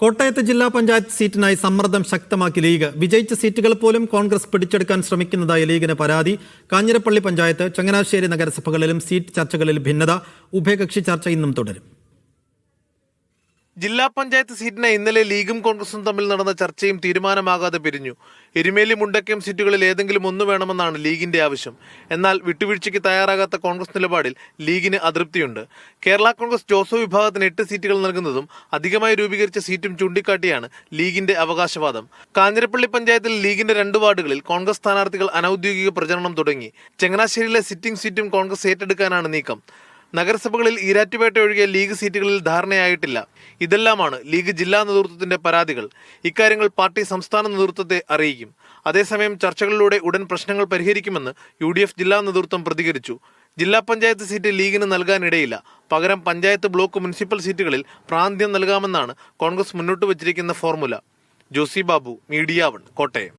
കോട്ടയത്ത് ജില്ലാ പഞ്ചായത്ത് സീറ്റിനായി സമ്മർദ്ദം ശക്തമാക്കി ലീഗ്. വിജയിച്ച സീറ്റുകൾ പോലും കോൺഗ്രസ് പിടിച്ചെടുക്കാൻ ശ്രമിക്കുന്നതായി ലീഗിന് പരാതി. കാഞ്ഞിരപ്പള്ളി പഞ്ചായത്ത് ചങ്ങനാശ്ശേരി നഗരസഭകളിലും സീറ്റ് ചർച്ചകളിൽ ഭിന്നത. ഉഭയകക്ഷി ചർച്ച ഇന്നും തുടരും. ജില്ലാ പഞ്ചായത്ത് സീറ്റിനെ ഇന്നലെ ലീഗും കോൺഗ്രസും തമ്മിൽ നടന്ന ചർച്ചയും തീരുമാനമാകാതെ പിരിഞ്ഞു. എരുമേലി മുണ്ടക്കയം സീറ്റുകളിൽ ഏതെങ്കിലും ഒന്ന് വേണമെന്നാണ് ലീഗിന്റെ ആവശ്യം. എന്നാൽ വിട്ടുവീഴ്ചയ്ക്ക് തയ്യാറാകാത്ത കോൺഗ്രസ് നിലപാടിൽ ലീഗിന് അതൃപ്തിയുണ്ട്. കേരള കോൺഗ്രസ് ജോസഫ് വിഭാഗത്തിന് എട്ട് സീറ്റുകൾ നൽകുന്നതും അധികമായി രൂപീകരിച്ച സീറ്റും ചൂണ്ടിക്കാട്ടിയാണ് ലീഗിന്റെ അവകാശവാദം. കാഞ്ഞിരപ്പള്ളി പഞ്ചായത്തിൽ ലീഗിന്റെ രണ്ട് വാർഡുകളിൽ കോൺഗ്രസ് സ്ഥാനാർത്ഥികൾ അനൌദ്യോഗിക പ്രചരണം തുടങ്ങി. ചങ്ങനാശ്ശേരിയിലെ സിറ്റിംഗ് സീറ്റും കോൺഗ്രസ് ഏറ്റെടുക്കാനാണ് നീക്കം. നഗരസഭകളിൽ ഈരാറ്റുപേട്ട ഒഴികെ ലീഗ് സീറ്റുകളിൽ ധാരണയായിട്ടില്ല. ഇതെല്ലാമാണ് ലീഗ് ജില്ലാ നേതൃത്വത്തിന്റെ പരാതികൾ. ഇക്കാര്യങ്ങൾ പാർട്ടി സംസ്ഥാന നേതൃത്വത്തെ അറിയിക്കും. അതേസമയം ചർച്ചകളിലൂടെ ഉടൻ പ്രശ്നങ്ങൾ പരിഹരിക്കുമെന്ന് യു ജില്ലാ നേതൃത്വം പ്രതികരിച്ചു. ജില്ലാ പഞ്ചായത്ത് സീറ്റ് ലീഗിന് നൽകാനിടയില്ല. പകരം പഞ്ചായത്ത് ബ്ലോക്ക് മുനിസിപ്പൽ സീറ്റുകളിൽ പ്രാന്ത്യം നൽകാമെന്നാണ് കോൺഗ്രസ് മുന്നോട്ട് വച്ചിരിക്കുന്ന formula. Josy Babu media one Kottayam.